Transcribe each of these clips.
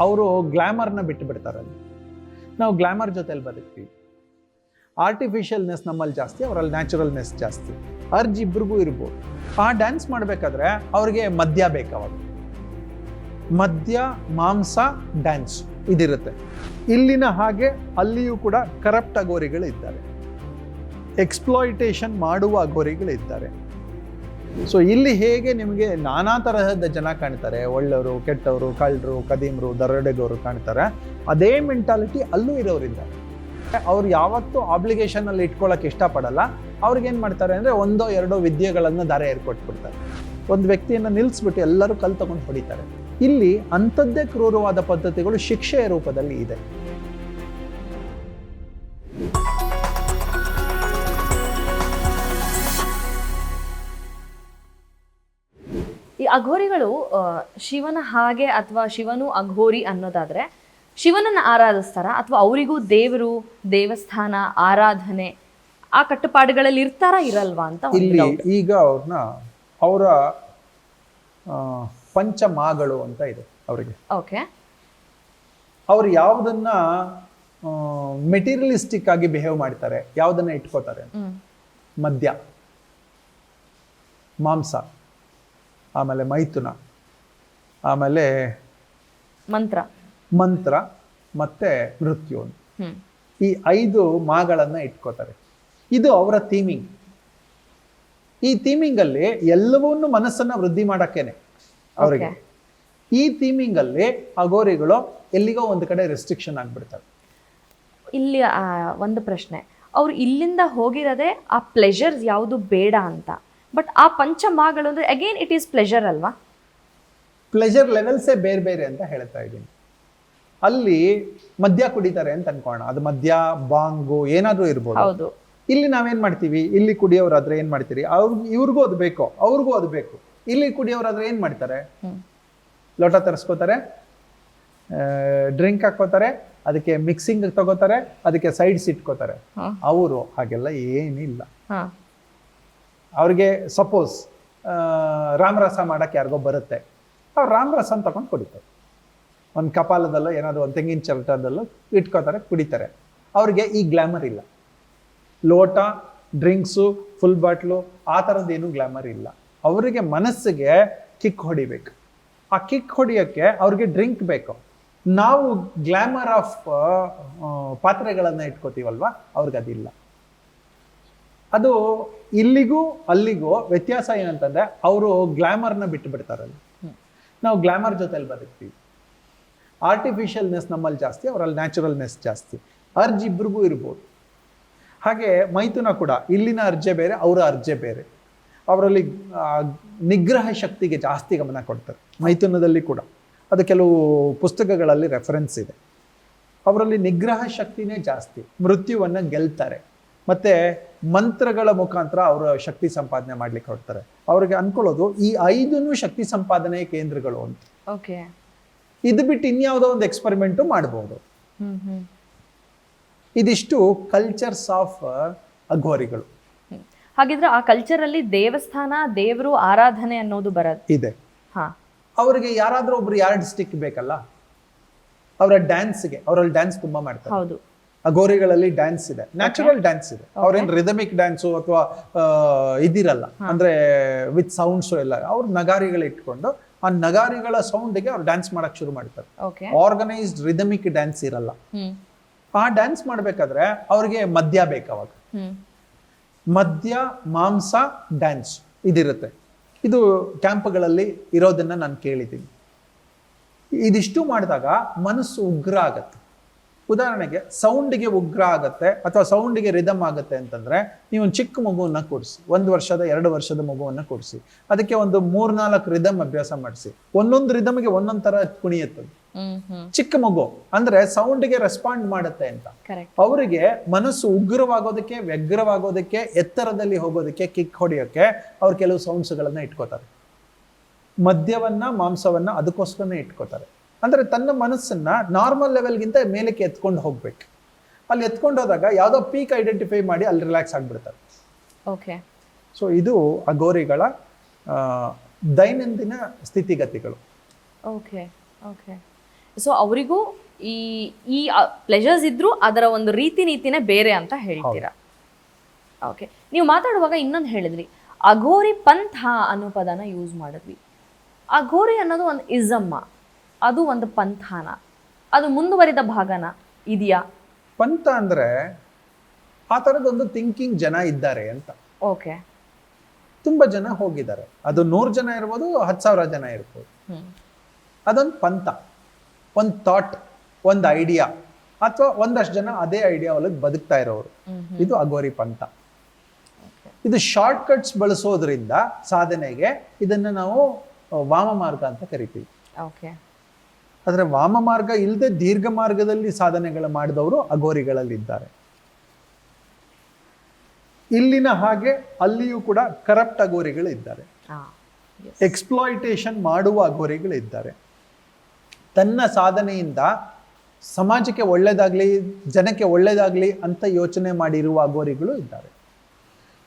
ಅವರು ಗ್ಲ್ಯಾಮರ್ನ ಬಿಟ್ಟು ಬಿಡ್ತಾರಲ್ಲಿ ನಾವು ಗ್ಲ್ಯಾಮರ್ ಜೊತೆಲಿ ಬದುಕ್ತೀವಿ. ಆರ್ಟಿಫಿಷಿಯಲ್ನೆಸ್ ನಮ್ಮಲ್ಲಿ ಜಾಸ್ತಿ, ಅವರಲ್ಲಿ ನ್ಯಾಚುರಲ್ನೆಸ್ ಜಾಸ್ತಿ. ಅರ್ಜಿ ಇಬ್ರಿಗೂ ಇರ್ಬೋದು. ಆ ಡ್ಯಾನ್ಸ್ ಮಾಡಬೇಕಾದ್ರೆ ಅವ್ರಿಗೆ ಮದ್ಯ ಬೇಕಾವಾಗ ಮದ್ಯ, ಮಾಂಸ ಡ್ಯಾನ್ಸ್ ಇದಿರುತ್ತೆ. ಇಲ್ಲಿನ ಹಾಗೆ ಅಲ್ಲಿಯೂ ಕೂಡ ಕರಪ್ಟ್ ಅಗೋರಿಗಳು ಇದ್ದಾರೆ ಎಕ್ಸ್ಪ್ಲಾಯಿಟೇಷನ್ ಮಾಡುವ ಅಗೋರಿಗಳು ಇದ್ದಾರೆ ಸೊ ಇಲ್ಲಿ ಹೇಗೆ ನಿಮಗೆ ನಾನಾ ತರಹದ ಜನ ಕಾಣ್ತಾರೆ? ಒಳ್ಳೆಯವರು ಕೆಟ್ಟವರು, ಕಳ್ಳರು ಕದೀಮರು ದರೋಡೆಗೋರು ಕಾಣ್ತಾರೆ. ಅದೇ ಮೆಂಟಾಲಿಟಿ ಅಲ್ಲೂ ಇರೋರಿಂದ. ಅವ್ರು ಯಾವತ್ತೂ ಆಬ್ಲಿಗೇಷನಲ್ಲಿ ಇಟ್ಕೊಳ್ಳೋಕೆ ಇಷ್ಟಪಡಲ್ಲ. ಅವ್ರಿಗೇನು ಮಾಡ್ತಾರೆ ಅಂದರೆ ಒಂದೋ ಎರಡೋ ವಿದ್ಯೆಗಳನ್ನು ದಾರೆ ಏರ್ಕೊಟ್ಬಿಡ್ತಾರೆ. ಒಂದು ವ್ಯಕ್ತಿಯನ್ನು ನಿಲ್ಲಿಸ್ಬಿಟ್ಟು ಎಲ್ಲರೂ ಕಲ್ ತಗೊಂಡು ಹೊಡಿತಾರೆ. ಇಲ್ಲಿ ಅಂಥದ್ದೇ ಕ್ರೂರವಾದ ಪದ್ಧತಿಗಳು ಶಿಕ್ಷೆಯ ರೂಪದಲ್ಲಿ ಇದೆ. ಅಘೋರಿಗಳು ಶಿವನ ಹಾಗೆ ಅಥವಾ ಶಿವನು ಅಘೋರಿ ಅನ್ನೋದಾದ್ರೆ ಶಿವನನ್ನ ಆರಾಧಿಸ್ತಾರ ಅಥವಾ ಅವರಿಗೂ ದೇವರು ದೇವಸ್ಥಾನ ಆರಾಧನೆ ಆ ಕಟ್ಟುಪಾಡುಗಳಲ್ಲಿ ಇರ್ತಾರ ಇರಲ್ವಾ ಅಂತ ಇಲ್ಲಿ. ಈಗ ಅವ್ರನ್ನ ಅವರ ಪಂಚಮಾಗಳು ಅಂತ ಇದೆ ಅವರಿಗೆ. ಓಕೆ ಅವ್ರು ಯಾವುದನ್ನ ಮೆಟೀರಿಯಲಿಸ್ಟಿಕ್ ಆಗಿ ಬಿಹೇವ್ ಮಾಡ್ತಾರೆ ಯಾವುದನ್ನ ಇಟ್ಕೋತಾರೆ ಮದ್ಯ ಮಾಂಸ. ಆಮೇಲೆ ಮೈಥುನ ಆಮೇಲೆ ಮಂತ್ರ. ಮಂತ್ರ ಮತ್ತೆ ಮೃತ್ಯು ಈ ಐದು ಮಾಗಳನ್ನ ಇಟ್ಕೋತಾರೆ. ಇದು ಅವರ ಥೀಮಿಂಗ್. ಈ ಥೀಮಿಂಗ್ ಅಲ್ಲಿ ಎಲ್ಲವನ್ನೂ ಮನಸ್ಸನ್ನ ವೃದ್ಧಿ ಮಾಡಕ್ಕೇನೆ ಅವರಿಗೆ. ಈ ಥೀಮಿಂಗ್ ಅಲ್ಲಿ ಅಗೋರಿಗಳು ಎಲ್ಲಿಗೋ ಒಂದು ಕಡೆ ರೆಸ್ಟ್ರಿಕ್ಷನ್ ಆಗ್ಬಿಡ್ತಾರೆ. ಇಲ್ಲಿ ಒಂದು ಪ್ರಶ್ನೆ. ಅವ್ರು ಇಲ್ಲಿಂದ ಹೋಗಿರೋದೇ ಆ ಪ್ಲೆಷರ್ಸ್ ಯಾವುದು ಬೇಡ ಅಂತ. ಬಟ್ ಆ ಪಂಚಮಾಗಳು ಅಂದರೆ ಅಗೇನ್ ಇಟ್ ಈಸ್ ಪ್ಲೆಷರ್ ಅಲ್ವಾ? ಪ್ಲೆಜರ್ ಲೆವೆಲ್ಸೇ ಬೇರೆ ಬೇರೆ ಅಂತ ಹೇಳ್ತಾ ಇದ್ದೀನಿ. ಅಲ್ಲಿ ಮದ್ಯ ಕುಡಿತಾರೆ ಅಂತ ಅನ್ಕೋಣ. ಅದು ಮದ್ಯ ಬಾಂಗು ಏನಾದರೂ ಇರ್ಬೋದು. ಹೌದು. ಇಲ್ಲಿ ನಾವೇನ್ ಮಾಡ್ತೀವಿ? ಇಲ್ಲಿ ಕುಡಿಯೋರಾದ್ರೆ ಏನ್ ಮಾಡ್ತೀರಿ? ಅವ್ರ ಇವ್ರಿಗೂ ಅದು ಬೇಕು ಅವ್ರಿಗೂ ಅದು ಬೇಕು. ಇಲ್ಲಿ ಕುಡಿಯೋರಾದ್ರೆ ಏನ್ ಮಾಡ್ತಾರೆ? ಲೋಟ ತರಿಸ್ಕೋತಾರೆ ಡ್ರಿಂಕ್ ಹಾಕೋತಾರೆ ಅದಕ್ಕೆ ಮಿಕ್ಸಿಂಗ್ ತಗೋತಾರೆ ಅದಕ್ಕೆ ಸೈಡ್ಸ್ ಇಟ್ಕೋತಾರೆ. ಅವರು ಹಾಗೆಲ್ಲ ಏನಿಲ್ಲ. ಅವ್ರಿಗೆ ಸಪೋಸ್ ರಾಮರಸ ಮಾಡೋಕ್ಕೆ ಯಾರಿಗೋ ಬರುತ್ತೆ, ಅವ್ರು ರಾಮರಸನ ತಗೊಂಡು ಕುಡಿತಾರೆ. ಒಂದು ಕಪಾಲದಲ್ಲೋ ಏನಾದರೂ ಒಂದು ತೆಂಗಿನ ಚರಟದಲ್ಲೋ ಇಟ್ಕೋತಾರೆ, ಕುಡಿತಾರೆ. ಅವ್ರಿಗೆ ಈ ಗ್ಲಾಮರ್ ಇಲ್ಲ. ಲೋಟ, ಡ್ರಿಂಕ್ಸು ಫುಲ್ ಬಾಟ್ಲು ಆ ಥರದ್ದೇನು ಗ್ಲಾಮರ್ ಇಲ್ಲ. ಅವರಿಗೆ ಮನಸ್ಸಿಗೆ ಕಿಕ್ ಹೊಡಿಬೇಕು. ಆ ಕಿಕ್ ಹೊಡಿಯೋಕ್ಕೆ ಅವ್ರಿಗೆ ಡ್ರಿಂಕ್ ಬೇಕು. ನಾವು ಗ್ಲಾಮರ್ ಆಫ್ ಪಾತ್ರೆಗಳನ್ನು ಇಟ್ಕೋತೀವಲ್ವ, ಅವ್ರಿಗೆ ಅದಿಲ್ಲ. ಅದು ಇಲ್ಲಿಗೂ ಅಲ್ಲಿಗೂ ವ್ಯತ್ಯಾಸ ಏನಂತಂದ್ರೆ ಅವರು ಗ್ಲಾಮರ್ನ ಬಿಟ್ಟು ಬಿಡ್ತಾರಲ್ಲ. ನಾವು ಗ್ಲಾಮರ್ ಜೊತೆಲಿ ಬದುಕ್ತೀವಿ. ಆರ್ಟಿಫಿಷಿಯಲ್ನೆಸ್ ನಮ್ಮಲ್ಲಿ ಜಾಸ್ತಿ ಅವರಲ್ಲಿ ನ್ಯಾಚುರಲ್ನೆಸ್ ಜಾಸ್ತಿ. ಅರ್ಜಿ ಇಬ್ರಿಗೂ ಇರ್ಬೋದು. ಹಾಗೆ ಮೈಥುನ ಕೂಡ ಇಲ್ಲಿನ ಅರ್ಜೆ ಬೇರೆ ಅವರ ಅರ್ಜೆ ಬೇರೆ. ಅವರಲ್ಲಿ ನಿಗ್ರಹ ಶಕ್ತಿಗೆ ಜಾಸ್ತಿ ಗಮನ ಕೊಡ್ತಾರೆ ಮೈಥುನದಲ್ಲಿ ಕೂಡ. ಅದು ಕೆಲವು ಪುಸ್ತಕಗಳಲ್ಲಿ ರೆಫರೆನ್ಸ್ ಇದೆ. ಅವರಲ್ಲಿ ನಿಗ್ರಹ ಶಕ್ತಿನೇ ಜಾಸ್ತಿ ಮೃತ್ಯುವನ್ನು ಗೆಲ್ತಾರೆ. ಮತ್ತೆ ಮಂತ್ರಗಳ ಮುಖಾಂತರ ಅವರ ಶಕ್ತಿ ಸಂಪಾದನೆ ಮಾಡ್ಲಿಕ್ಕೆ ಹೊರಡ್ತಾರೆ. ಅವ್ರಿಗೆ ಅನ್ಕೊಳ್ಳೋದು ಈ ಐದನ್ನು ಶಕ್ತಿ ಸಂಪಾದನೆ ಕೇಂದ್ರಗಳು ಅಂತ. ಓಕೆ. ಇದು ಬಿಟ್ಟು ಇನ್ಯಾವುದೋ ಒಂದು ಎಕ್ಸ್ಪೆರಿಮೆಂಟು ಹ್ಮ್ ಇದಿಷ್ಟು ಕಲ್ಚರ್ಸ್ ಆಫ್ ಅಘೋರಿಗಳು. ಹಾಗಿದ್ರೆ ಆ ಕಲ್ಚರ್ ಅಲ್ಲಿ ದೇವಸ್ಥಾನ ದೇವರು ಆರಾಧನೆ ಅನ್ನೋದು ಬರ ಇದೆ. ಹಾ. ಅವರಿಗೆ ಯಾರಾದ್ರೂ ಒಬ್ರು ಯಾರ್ಡ್ ಸ್ಟಿಕ್ ಬೇಕಲ್ಲ ಅವರ ಡ್ಯಾನ್ಸ್ಗೆ ಅವರಲ್ಲಿ ಡ್ಯಾನ್ಸ್ ತುಂಬಾ ಮಾಡ್ತಾರೆ. ಹೌದು. ಅಗೋರಿಗಳಲ್ಲಿ ಡ್ಯಾನ್ಸ್ ಇದೆ. ನ್ಯಾಚುರಲ್ ಡ್ಯಾನ್ಸ್ ಇದೆ. ಅವ್ರೇನ್ ರಿದಮಿಕ್ ಡ್ಯಾನ್ಸು ಅಥವಾ ಇದಿರಲ್ಲ. ಅಂದ್ರೆ ವಿತ್ ಸೌಂಡ್ಸು ಎಲ್ಲ. ಅವ್ರು ನಗಾರಿಗಳು ಇಟ್ಕೊಂಡು ಆ ನಗಾರಿಗಳ ಸೌಂಡ್ಗೆ ಅವ್ರು ಡ್ಯಾನ್ಸ್ ಮಾಡಕ್ ಶುರು ಮಾಡ್ತಾರೆ. ಆರ್ಗನೈಸ್ಡ್ ರಿದಮಿಕ್ ಡ್ಯಾನ್ಸ್ ಇರಲ್ಲ. ಆ ಡ್ಯಾನ್ಸ್ ಮಾಡ್ಬೇಕಾದ್ರೆ ಅವ್ರಿಗೆ ಮದ್ಯ ಬೇಕು ಅವಾಗ. ಮದ್ಯ ಮಾಂಸ ಡ್ಯಾನ್ಸ್ ಇದಿರುತ್ತೆ. ಇದು ಕ್ಯಾಂಪ್ಗಳಲ್ಲಿ ಇರೋದನ್ನ ನಾನು ಕೇಳಿದ್ದೀನಿ. ಇದಿಷ್ಟು ಮಾಡಿದಾಗ ಮನಸ್ಸು ಉಗ್ರ ಆಗತ್ತೆ. ಉದಾಹರಣೆಗೆ ಸೌಂಡಿಗೆ ಉಗ್ರ ಆಗತ್ತೆ ಅಥವಾ ಸೌಂಡಿಗೆ ರಿದಮ್ ಆಗುತ್ತೆ ಅಂತಂದ್ರೆ ನೀವು ಒಂದು ಚಿಕ್ಕ ಮಗುವನ್ನ ಕೂರಿಸಿ ಒಂದು ವರ್ಷದ ಎರಡು ವರ್ಷದ ಮಗುವನ್ನ ಕೂರಿಸಿ ಅದಕ್ಕೆ ಒಂದು ಮೂರ್ನಾಲ್ಕು ರಿದಮ್ ಅಭ್ಯಾಸ ಮಾಡಿಸಿ. ಒಂದೊಂದು ರಿದಮ್ಗೆ ಒಂದೊಂದು ತರ ಕುಣಿಯುತ್ತದೆ. ಚಿಕ್ಕ ಮಗು ಅಂದ್ರೆ ಸೌಂಡ್ಗೆ ರೆಸ್ಪಾಂಡ್ ಮಾಡುತ್ತೆ ಅಂತ. ಅವರಿಗೆ ಮನಸ್ಸು ಉಗ್ರವಾಗೋದಕ್ಕೆ ವ್ಯಗ್ರವಾಗೋದಕ್ಕೆ ಎತ್ತರದಲ್ಲಿ ಹೋಗೋದಕ್ಕೆ ಕಿಕ್ ಹೊಡೆಯೋಕೆ ಅವ್ರು ಕೆಲವು ಸೌಂಡ್ಸ್ಗಳನ್ನ ಇಟ್ಕೋತಾರೆ. ಮದ್ಯವನ್ನ ಮಾಂಸವನ್ನ ಅದಕ್ಕೋಸ್ಕರನೇ ಇಟ್ಕೋತಾರೆ. ಅಂದ್ರೆ ತನ್ನ ಮನಸ್ಸನ್ನ ನಾರ್ಮಲ್ ಲೆವೆಲ್ಗಿಂತ ಮೇಲಕ್ಕೆ ಎತ್ಕೊಂಡು ಹೋಗ್ಬೇಕು. ಅಲ್ಲಿ ಎತ್ಕೊಂಡು ಹೋದಾಗ ಯಾವುದೋ ಪೀಕ್ ಐಡೆಂಟಿಫೈ ಮಾಡಿ ಅಲ್ಲಿ ರಿಲ್ಯಾಕ್ಸ್ ಆಗಿಬಿಡ್ತಾರೆ. ಓಕೆ ಸೊ ಇದು ಅಗೋರಿಗಳ ದೈನಂದಿನ ಸ್ಥಿತಿಗತಿಗಳು. ಓಕೆ ಓಕೆ ಸೊ ಅವರಿಗೂ ಈ ಈ ಪ್ಲೆಜರ್ಸ್ ಇದ್ರೂ ಅದರ ಒಂದು ರೀತಿ ನೀತಿನೇ ಬೇರೆ ಅಂತ ಹೇಳ್ತೀರಾ? ಓಕೆ ನೀವು ಮಾತಾಡುವಾಗ ಇನ್ನೊಂದು ಹೇಳಿದ್ರಿ. ಅಘೋರಿ ಪಂಥ ಅನ್ನೋ ಪದನ ಯೂಸ್ ಮಾಡಿದ್ವಿ. ಅಘೋರಿ ಅನ್ನೋದು ಒಂದು ಇಸಮ್ಮ ಅದು ಒಂದು ಪಂಥಾನ. ಅದು ಮುಂದುವರಿದ ಭಾಗನ ಇದೆಯಾ? ಪಂಥ ಅಂದ್ರೆ ಆ ಥರದೊಂದು ಥಿಂಕಿಂಗ್ ಜನ ಇದ್ದಾರೆ ಅಂತ. ಓಕೆ. ತುಂಬಾ ಜನ ಹೋಗಿದ್ದಾರೆ. ಅದು ನೂರು ಜನ ಇರ್ಬೋದು ಹತ್ತು ಸಾವಿರ ಜನ ಇರ್ಬೋದು. ಅದೊಂದು ಪಂಥ. ಒಂದು ಥಾಟ್ ಒಂದು ಐಡಿಯಾ ಅಥವಾ ಒಂದಷ್ಟು ಜನ ಅದೇ ಐಡಿಯಾ ಒಳಗೆ ಬದುಕ್ತಾ ಇರೋರು. ಇದು ಅಗೋರಿ ಪಂಥ. ಇದು ಶಾರ್ಟ್ ಕಟ್ಸ್ ಬಳಸೋದ್ರಿಂದ ಸಾಧನೆಗೆ ಇದನ್ನ ನಾವು ವಾಮ ಮಾರ್ಗ ಅಂತ ಕರಿತೀವಿ. ಓಕೆ. ಆದರೆ ವಾಮ ಮಾರ್ಗ ಇಲ್ಲದೆ ದೀರ್ಘ ಮಾರ್ಗದಲ್ಲಿ ಸಾಧನೆಗಳು ಮಾಡಿದವರು ಅಘೋರಿಗಳಲ್ಲಿದ್ದಾರೆ. ಇಲ್ಲಿನ ಹಾಗೆ ಅಲ್ಲಿಯೂ ಕೂಡ ಕರಪ್ಟ್ ಅಘೋರಿಗಳು ಇದ್ದಾರೆ ಎಕ್ಸ್ಪ್ಲಾಯಿಟೇಷನ್ ಮಾಡುವ ಅಘೋರಿಗಳು ಇದ್ದಾರೆ ತನ್ನ ಸಾಧನೆಯಿಂದ ಸಮಾಜಕ್ಕೆ ಒಳ್ಳೇದಾಗ್ಲಿ ಜನಕ್ಕೆ ಒಳ್ಳೇದಾಗ್ಲಿ ಅಂತ ಯೋಚನೆ ಮಾಡಿರುವ ಅಘೋರಿಗಳು ಇದ್ದಾರೆ.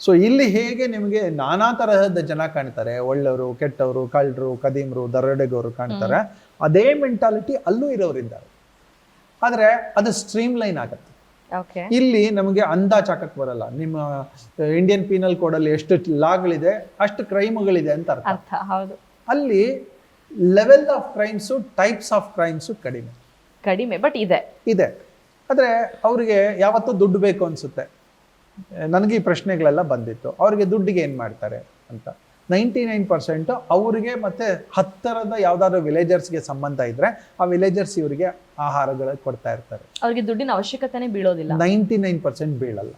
ಸೊ ಇಲ್ಲಿ ಹೇಗೆ ನಿಮಗೆ ನಾನಾ ತರಹದ ಜನ ಕಾಣ್ತಾರೆ ಒಳ್ಳೆಯವರು ಕೆಟ್ಟವರು ಕಳ್ಳರು ಕದೀಮರು ದರೋಡೆಗೋರು ಕಾಣ್ತಾರೆ. ಅದೇ ಮೆಂಟಾಲಿಟಿ ಅಲ್ಲೂ ಇರೋರಿದ್ದಾರೆ ಆದರೆ ಅದು ಸ್ಟ್ರೀಮ್ ಲೈನ್ ಆಗುತ್ತೆ ಇಲ್ಲಿ ನಮಗೆ ಅಂದಾಜ್ ಹಾಕಕ್ ಬರಲ್ಲ. ನಿಮ್ಮ ಇಂಡಿಯನ್ ಪೀನಲ್ ಅಲ್ಲಿ ಎಷ್ಟು ಲಾಗಳಿದೆ ಅಷ್ಟು ಕ್ರೈಮ್ಗಳಿದೆ ಅಂತ ಅರ್ಥ. ಅರ್ಥ ಹೌದು. ಅಲ್ಲಿ level of crimes types of crimes ಕಡಿಮೆ. ಕಡಿಮೆ ಬಟ್ ಇದೆ. ಇದೆ. ಆದರೆ ಅವರಿಗೆ ಯಾವತ್ತೂ ದುಡ್ಡು ಬೇಕು ಅನಿಸುತ್ತೆ. ನನಗೆ ಈ ಪ್ರಶ್ನೆಗಳೆಲ್ಲ ಬಂದಿತ್ತು. ಅವ್ರಿಗೆ ದುಡ್ಡಿಗೆ ಏನು ಮಾಡ್ತಾರೆ ಅಂತ. ನೈಂಟಿ ನೈನ್ ಪರ್ಸೆಂಟು ಅವರಿಗೆ ಮತ್ತೆ ಹತ್ತಿರದ ಯಾವ್ದಾದ್ರು ವಿಲೇಜರ್ಸ್ಗೆ ಸಂಬಂಧ ಇದ್ದರೆ ಆ ವಿಲೇಜರ್ಸ್ ಇವರಿಗೆ ಆಹಾರಗಳು ಕೊಡ್ತಾ ಇರ್ತಾರೆ. ಅವ್ರಿಗೆ ದುಡ್ಡಿನ ಅವಶ್ಯಕತೆನೇ ಬೀಳೋದಿಲ್ಲ. ನೈಂಟಿ ನೈನ್ ಪರ್ಸೆಂಟ್ ಬೀಳಲ್ಲ.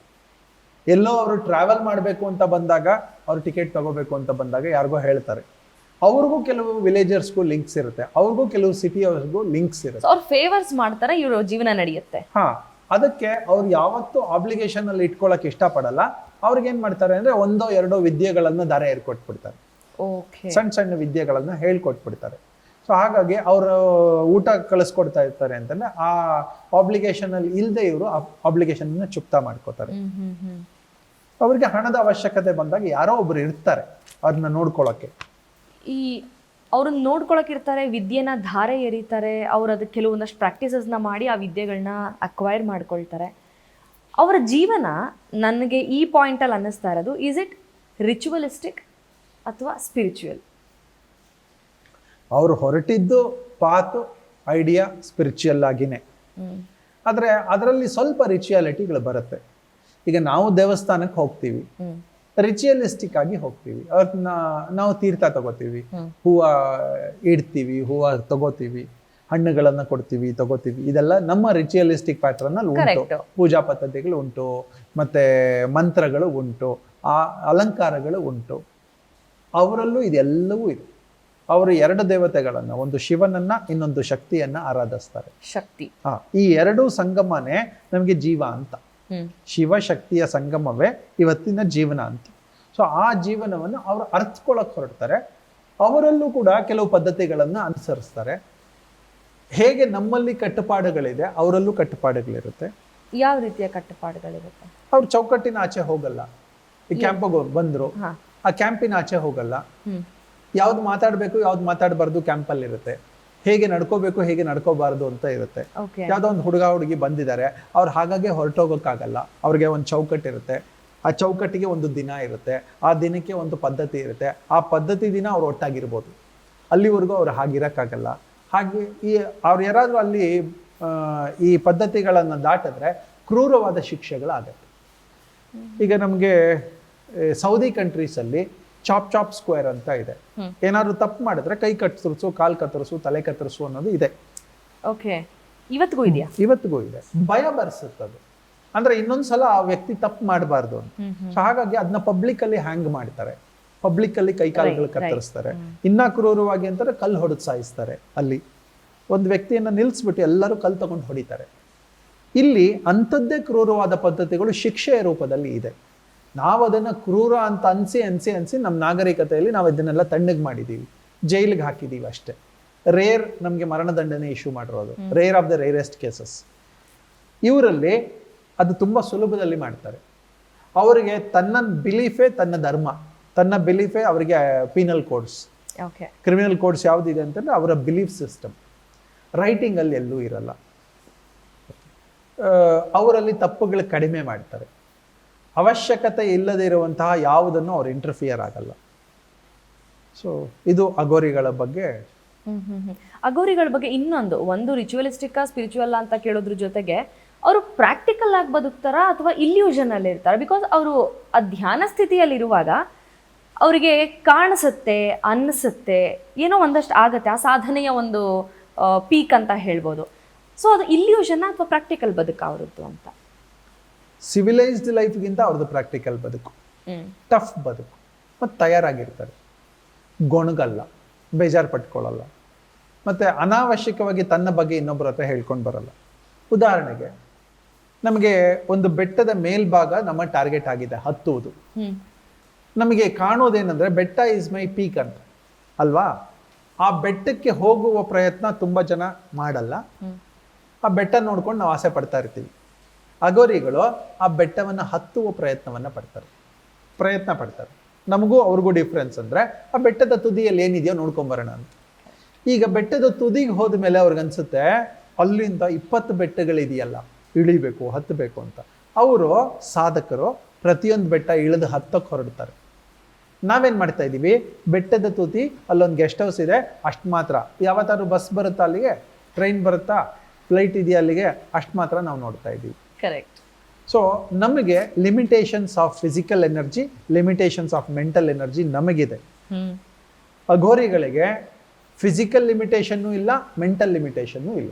ಎಲ್ಲೋ ಅವರು ಟ್ರಾವೆಲ್ ಮಾಡಬೇಕು ಅಂತ ಬಂದಾಗ ಅವ್ರು ಟಿಕೆಟ್ ತಗೋಬೇಕು ಅಂತ ಬಂದಾಗ ಯಾರಿಗೋ ಹೇಳ್ತಾರೆ. ಅವ್ರಿಗೂ ಕೆಲವು ವಿಲೇಜರ್ಸ್ಗೂ ಲಿಂಕ್ಸ್ ಇರುತ್ತೆ. ಅವ್ರಿಗೂ ಕೆಲವು ಸಿಟಿಯವ್ರಿಗೂ ಲಿಂಕ್ಸ್ ಇರುತ್ತೆ. ಅವ್ರ ಅವ್ರು ಫೇವರ್ಸ್ ಮಾಡ್ತಾರೆ ಇವರು ಜೀವನ ನಡೆಯುತ್ತೆ. ಹಾ. ಅದಕ್ಕೆ ಅವ್ರು ಯಾವತ್ತೂ ಆಬ್ಲಿಗೇಷನ್ ಅಲ್ಲಿ ಇಟ್ಕೊಳಕ್ ಇಷ್ಟಪಡಲ್ಲ. ಅವ್ರಿಗೆ ಏನ್ ಮಾಡ್ತಾರೆ ಅಂದ್ರೆ ಒಂದೋ ಎರಡೋ ವಿದ್ಯೆಗಳನ್ನ ದಾರ ಏರ್ಕೊಟ್ಬಿಡ್ತಾರೆ. ಓಕೆ ಸಣ್ಣ ಸಣ್ಣ ವಿದ್ಯೆಗಳನ್ನ ಹೇಳ್ಕೊಟ್ಬಿಡ್ತಾರೆ. ಸೊ ಹಾಗಾಗಿ ಅವರು ಊಟ ಕಳಿಸ್ಕೊಡ್ತಾ ಇರ್ತಾರೆ ಅಂತಂದ್ರೆ ಆ ಆಬ್ಲಿಗೇಷನ್ ಅಲ್ಲಿ ಇಲ್ಲದೆ ಇವರು ಆಬ್ಲಿಗೇಷನ್ ಚುಪ್ತಾ ಮಾಡ್ಕೋತಾರೆ. ಅವ್ರಿಗೆ ಹಣದ ಅವಶ್ಯಕತೆ ಬಂದಾಗ ಯಾರೋ ಒಬ್ರು ಇರ್ತಾರೆ. ಅದನ್ನ ನೋಡ್ಕೊಳಕ್ಕೆ. ಈ ಅವ್ರನ್ನ ನೋಡ್ಕೊಳಕ್ ಇರ್ತಾರೆ ವಿದ್ಯೆನ ಧಾರೆ ಎರಿತಾರೆ ಅವ್ರು ಅದಕ್ಕೆ ಕೆಲವೊಂದಷ್ಟು ಪ್ರಾಕ್ಟೀಸಸ್ನ ಮಾಡಿ ಆ ವಿದ್ಯೆಗಳನ್ನ ಅಕ್ವೈರ್ ಮಾಡ್ಕೊಳ್ತಾರೆ. ಅವರ ಜೀವನ ನನಗೆ ಈ ಪಾಯಿಂಟಲ್ಲಿ ಅನ್ನಿಸ್ತಾ ಇರೋದು ಈಸ್ ಇಟ್ ರಿಚುವಲಿಸ್ಟಿಕ್ ಅಥವಾ ಸ್ಪಿರಿಚುವಲ್ ಅವರು ಹೊರಟಿದ್ದು ಪಾತು ಐಡಿಯಾ ಸ್ಪಿರಿಚುವಲ್ ಆಗಿನೇ. ಆದರೆ ಅದರಲ್ಲಿ ಸ್ವಲ್ಪ ರಿಚುಯಾಲಿಟಿಗಳು ಬರುತ್ತೆ. ಈಗ ನಾವು ದೇವಸ್ಥಾನಕ್ಕೆ ಹೋಗ್ತೀವಿ. ರಿಚುಯಲಿಸ್ಟಿಕ್ ಆಗಿ ಹೋಗ್ತೀವಿ. ಅವ್ರನ್ನ ನಾವು ತೀರ್ಥ ತಗೋತೀವಿ. ಹೂವ ಇಡ್ತೀವಿ ಹೂವ ತಗೋತೀವಿ ಹಣ್ಣುಗಳನ್ನ ಕೊಡ್ತೀವಿ ತಗೋತೀವಿ. ಇದೆಲ್ಲ ನಮ್ಮ ರಿಚುಯಲಿಸ್ಟಿಕ್ ಪ್ಯಾಟರ್ನ್ ಅಲ್ಲಿ ಉಂಟು. ಪೂಜಾ ಪದ್ಧತಿಗಳು ಉಂಟು. ಮತ್ತೆ ಮಂತ್ರಗಳು ಉಂಟು. ಆ ಅಲಂಕಾರಗಳು ಉಂಟು. ಅವರಲ್ಲೂ ಇದೆಲ್ಲವೂ ಇದೆ. ಅವರು ಎರಡು ದೇವತೆಗಳನ್ನ ಒಂದು ಶಿವನನ್ನ ಇನ್ನೊಂದು ಶಕ್ತಿಯನ್ನ ಆರಾಧಿಸ್ತಾರೆ. ಶಕ್ತಿ. ಹಾ ಈ ಎರಡು ಸಂಗಮನೆ ನಮಗೆ ಜೀವ ಅಂತ. ಶಿವಶಕ್ತಿಯ ಸಂಗಮವೇ ಇವತ್ತಿನ ಜೀವನ ಅಂತ. ಸೊ ಆ ಜೀವನವನ್ನು ಅವರು ಅರ್ಥಕೊಳಕ್ ಹೊರಡ್ತಾರೆ. ಅವರಲ್ಲೂ ಕೂಡ ಕೆಲವು ಪದ್ಧತಿಗಳನ್ನು ಅನುಸರಿಸ್ತಾರೆ. ಹೇಗೆ ನಮ್ಮಲ್ಲಿ ಕಟ್ಟುಪಾಡುಗಳಿದೆ ಅವರಲ್ಲೂ ಕಟ್ಟುಪಾಡುಗಳಿರುತ್ತೆ. ಯಾವ ರೀತಿಯ ಕಟ್ಟುಪಾಡುಗಳಿರುತ್ತೆ? ಅವ್ರು ಚೌಕಟ್ಟಿನ ಆಚೆ ಹೋಗಲ್ಲ. ಈ ಕ್ಯಾಂಪಗೆ ಬಂದ್ರು. ಆ ಕ್ಯಾಂಪಿನ ಆಚೆ ಹೋಗಲ್ಲ. ಯಾವ್ದು ಮಾತಾಡಬೇಕು ಯಾವ್ದು ಮಾತಾಡಬಾರ್ದು ಕ್ಯಾಂಪಲ್ಲಿ ಇರುತ್ತೆ ಹೇಗೆ ನಡ್ಕೋಬೇಕು ಹೇಗೆ ನಡ್ಕೋಬಾರದು ಅಂತ ಇರುತ್ತೆ. ಯಾವ್ದೋ ಒಂದು ಹುಡುಗ ಹುಡುಗಿ ಬಂದಿದ್ದಾರೆ. ಅವ್ರು ಹಾಗಾಗಿ ಹೊರಟೋಗೋಕ್ಕಾಗಲ್ಲ. ಅವ್ರಿಗೆ ಒಂದು ಚೌಕಟ್ಟು ಇರುತ್ತೆ. ಆ ಚೌಕಟ್ಟಿಗೆ ಒಂದು ದಿನ ಇರುತ್ತೆ. ಆ ದಿನಕ್ಕೆ ಒಂದು ಪದ್ಧತಿ ಇರುತ್ತೆ. ಆ ಪದ್ಧತಿ ದಿನ ಅವ್ರು ಒಟ್ಟಾಗಿರ್ಬೋದು. ಅಲ್ಲಿವರೆಗೂ ಅವ್ರು ಹಾಗಿರಕ್ಕಾಗಲ್ಲ. ಹಾಗೆ ಈ ಅವ್ರು ಯಾರಾದರೂ ಅಲ್ಲಿ ಈ ಪದ್ಧತಿಗಳನ್ನು ದಾಟಿದ್ರೆ ಕ್ರೂರವಾದ ಶಿಕ್ಷೆಗಳಾಗತ್ತೆ. ಈಗ ನಮಗೆ ಸೌದಿ ಕಂಟ್ರೀಸಲ್ಲಿ ಚಾಪ್ ಚಾಪ್ ಸ್ಕ್ವೇರ್ ಅಂತ ಇದೆ. ಏನಾದ್ರು ತಪ್ಪು ಮಾಡಿದ್ರೆ ಕೈ ಕತ್ತರಿಸು ಕಾಲ್ ಕತ್ತರಿಸು ತಲೆ ಕತ್ತರಿಸು ಅನ್ನೋದು ಇದೆ. ಓಕೆ ಇವತ್ತಿಗೂ ಇದೆಯಾ? ಇವತ್ತಿಗೂ ಇದೆ. ಭಯ ಬರ್ಸುತ್ತದು. ಅಂದ್ರೆ ಇನ್ನೊಂದ್ಸಲ ಆ ವ್ಯಕ್ತಿ ತಪ್ಪು ಮಾಡಬಾರ್ದು ಅಂತ. ಹಾಗಾಗಿ ಅದನ್ನ ಪಬ್ಲಿಕ್ ಅಲ್ಲಿ ಹ್ಯಾಂಗ್ ಮಾಡ್ತಾರೆ. ಪಬ್ಲಿಕ್ ಅಲ್ಲಿ ಕೈ ಕಾಲುಗಳು Right, ಕತ್ತರಿಸ್ತಾರೆ. ಇನ್ನ ಕ್ರೂರವಾಗಿ ಅಂತಾರೆ ಕಲ್ಲು ಹೊಡೆದು ಸಾಯಿಸ್ತಾರೆ ಅಲ್ಲಿ. ಒಂದು ವ್ಯಕ್ತಿಯನ್ನ ನಿಲ್ಲಿಸ್ಬಿಟ್ಟು ಎಲ್ಲರೂ ಕಲ್ಲು ತಗೊಂಡು ಹೊಡಿತಾರೆ. ಇಲ್ಲಿ ಅಂಥದ್ದೇ ಕ್ರೂರವಾದ ಪದ್ಧತಿಗಳು ಶಿಕ್ಷೆಯ ರೂಪದಲ್ಲಿ ಇದೆ. ನಾವು ಅದನ್ನು ಕ್ರೂರ ಅಂತ ಅನ್ಸಿ ಅನ್ಸಿ ಅನ್ಸಿ ನಮ್ಮ ನಾಗರಿಕತೆಯಲ್ಲಿ ನಾವು ಇದನ್ನೆಲ್ಲ ತಣ್ಣಗೆ ಮಾಡಿದ್ದೀವಿ ಜೈಲಿಗೆ ಹಾಕಿದ್ದೀವಿ ಅಷ್ಟೇ. ರೇರ್ ನಮಗೆ ಮರಣದಂಡನೆ ಇಶ್ಯೂ ಮಾಡಿರೋದು. Rare of the rarest cases. ಇವರಲ್ಲಿ ಅದು ತುಂಬ ಸುಲಭದಲ್ಲಿ ಮಾಡ್ತಾರೆ. ಅವರಿಗೆ ತನ್ನ ಬಿಲೀಫೇ ತನ್ನ ಧರ್ಮ. ತನ್ನ ಬಿಲೀಫೇ ಅವರಿಗೆ ಪೀನಲ್ ಕೋಡ್ಸ್ ಕ್ರಿಮಿನಲ್ ಕೋಡ್ಸ್ ಯಾವುದಿದೆ ಅಂತಂದ್ರೆ ಅವರ ಬಿಲೀಫ್ ಸಿಸ್ಟಮ್ ರೈಟಿಂಗಲ್ಲಿ ಎಲ್ಲೂ ಇರಲ್ಲ. ಅವರಲ್ಲಿ ತಪ್ಪುಗಳು ಕಡಿಮೆ ಮಾಡ್ತಾರೆ. ಅವಶ್ಯಕತೆ ಇಲ್ಲದೆ ಇರುವಂತಹ ಯಾವುದನ್ನು ಅವ್ರು ಇಂಟರ್ಫಿಯರ್ ಆಗಲ್ಲ. ಸೊ ಇದು ಅಗೋರಿಗಳ ಬಗ್ಗೆ. ಅಗೋರಿಗಳ ಬಗ್ಗೆ ಇನ್ನೊಂದು, ಒಂದು ರಿಚುವಲಿಸ್ಟಿಕ್ ಸ್ಪಿರಿಚುವಲ್ ಅಂತ ಕೇಳೋದ್ರ ಜೊತೆಗೆ ಅವರು ಪ್ರಾಕ್ಟಿಕಲ್ ಆಗಿ ಬದುಕ್ತಾರ ಅಥವಾ ಇಲ್ಯೂಷನ್ ಅಲ್ಲಿ ಇರ್ತಾರ? ಬಿಕಾಸ್ ಅವರು ಆ ಧ್ಯಾನ ಸ್ಥಿತಿಯಲ್ಲಿ ಇರುವಾಗ ಅವರಿಗೆ ಕಾಣಿಸುತ್ತೆ, ಅನ್ನಿಸುತ್ತೆ, ಏನೋ ಒಂದಷ್ಟು ಆಗುತ್ತೆ, ಆ ಸಾಧನೆಯ ಒಂದು ಪೀಕ್ ಅಂತ ಹೇಳ್ಬೋದು. ಸೊ ಅದು ಇಲ್ಯೂಷನ್ ಅಥವಾ ಪ್ರಾಕ್ಟಿಕಲ್ ಬದುಕ ಅವರದ್ದು ಅಂತ? ಸಿವಿಲೈಸ್ಡ್ ಲೈಫ್ಗಿಂತ ಅವ್ರದ್ದು ಪ್ರಾಕ್ಟಿಕಲ್ ಬದುಕು. ಟಫ್ ಬದುಕು. ಮತ್ತು ತಯಾರಾಗಿರ್ತಾರೆ. ಗೊಣಗಲ್ಲ ಬೇಜಾರು ಪಟ್ಕೊಳ್ಳಲ್ಲ. ಮತ್ತು ಅನಾವಶ್ಯಕವಾಗಿ ತನ್ನ ಬಗ್ಗೆ ಇನ್ನೊಬ್ಬರ ಹತ್ರ ಹೇಳ್ಕೊಂಡು ಬರಲ್ಲ. ಉದಾಹರಣೆಗೆ ನಮಗೆ ಒಂದು ಬೆಟ್ಟದ ಮೇಲ್ಭಾಗ ನಮ್ಮ ಟಾರ್ಗೆಟ್ ಆಗಿದೆ ಹತ್ತುವುದು. ನಮಗೆ ಕಾಣೋದೇನೆಂದರೆ ಬೆಟ್ಟ ಇಸ್ ಮೈ ಪೀಕ್ ಅಂತ. ಅಲ್ವಾ? ಆ ಬೆಟ್ಟಕ್ಕೆ ಹೋಗುವ ಪ್ರಯತ್ನ ತುಂಬ ಜನ ಮಾಡಲ್ಲ. ಆ ಬೆಟ್ಟ ನೋಡ್ಕೊಂಡು ನಾವು ಆಸೆ ಪಡ್ತಾ ಇರ್ತೀವಿ. ಅಗೋರಿಗಳು ಆ ಬೆಟ್ಟವನ್ನು ಹತ್ತುವ ಪ್ರಯತ್ನವನ್ನು ಪಡ್ತಾರೆ. ಪ್ರಯತ್ನ ಪಡ್ತಾರೆ. ನಮಗೂ ಅವ್ರಿಗೂ ಡಿಫ್ರೆನ್ಸ್ ಅಂದರೆ ಆ ಬೆಟ್ಟದ ತುದಿಯಲ್ಲಿ ಏನಿದೆಯೋ ನೋಡ್ಕೊಂಬರೋಣ ಅಂತ. ಈಗ ಬೆಟ್ಟದ ತುದಿಗೆ ಹೋದ ಮೇಲೆ ಅವ್ರಿಗನ್ಸುತ್ತೆ ಅಲ್ಲಿಂದ ಇಪ್ಪತ್ತು ಬೆಟ್ಟಗಳಿದೆಯಲ್ಲ, ಇಳಿಬೇಕು, ಹತ್ತಬೇಕು ಅಂತ. ಅವರು ಸಾಧಕರು ಪ್ರತಿಯೊಂದು ಬೆಟ್ಟ ಇಳಿದು ಹತ್ತಕ್ಕೆ ಹೊರಡ್ತಾರೆ. ನಾವೇನು ಮಾಡ್ತಾ ಇದ್ದೀವಿ? ಬೆಟ್ಟದ ತುದಿ, ಅಲ್ಲೊಂದು ಗೆಸ್ಟ್ ಹೌಸ್ ಇದೆ, ಅಷ್ಟು ಮಾತ್ರ. ಯಾವತ್ತಾದ್ರೂ ಬಸ್ ಬರುತ್ತಾ ಅಲ್ಲಿಗೆ? ಟ್ರೈನ್ ಬರುತ್ತಾ? ಫ್ಲೈಟ್ ಇದೆಯಾ ಅಲ್ಲಿಗೆ? ಅಷ್ಟು ಮಾತ್ರ ನಾವು ನೋಡ್ತಾ ಇದ್ದೀವಿ. ಕರೆಕ್ಟ್ ಸೊ ನಮಗೆ limitations of physical energy limitations of mental energy ನಮಗಿದೆ. ಅಘೋರಿಗಳಿಗೆ ಫಿಸಿಕಲ್ ಲಿಮಿಟೇಷನ್ನು ಇಲ್ಲ ಮೆಂಟಲ್ ಲಿಮಿಟೇಷನ್ನು ಇಲ್ಲ.